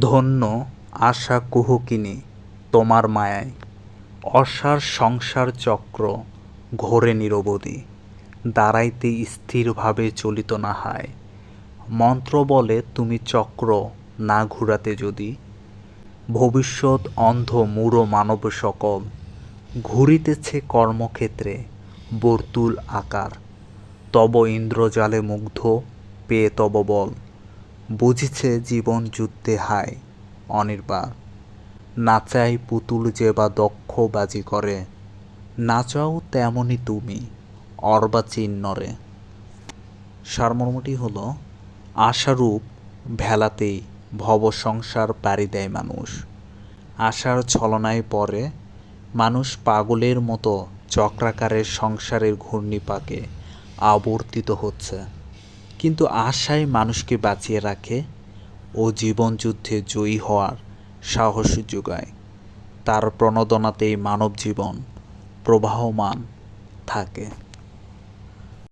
ধন্য আশা কুহকিনী তোমার মায়ায়। অসার সংসার চক্র ঘোরে নিরবধি, দাঁড়াইতে স্থিরভাবে চলিত না হয় মন্ত্র বলে তুমি চক্র না ঘুরাতে যদি, ভবিষ্যৎ অন্ধ মূঢ় মানব সকল ঘুরিতেছে কর্মক্ষেত্রে বর্তুল আকার। তব ইন্দ্রজালে মুগ্ধ, পেয়ে তব বল। বুঝিছে জীবন যুদ্ধে হায়, অনির্বাণ। নাচাই পুতুল যে বা দক্ষ বাজি করে নাচাও তেমনি তুমি অর্বাচীন্নরে সারমর্মটি হলো, আশারূপ ভেলাতেই ভব সংসার পাড়ি দেয় মানুষ। আশার ছলনায় পরে মানুষ পাগলের মতো চক্রাকারের সংসারের ঘূর্ণিপাকে আবর্তিত হচ্ছে। কিন্তু আশাই মানুষকে বাঁচিয়ে রাখে ও জীবনযুদ্ধে জয়ী হওয়ার সাহস যোগায়। তার প্রণোদনাতেই মানব জীবন প্রবাহমান থাকে।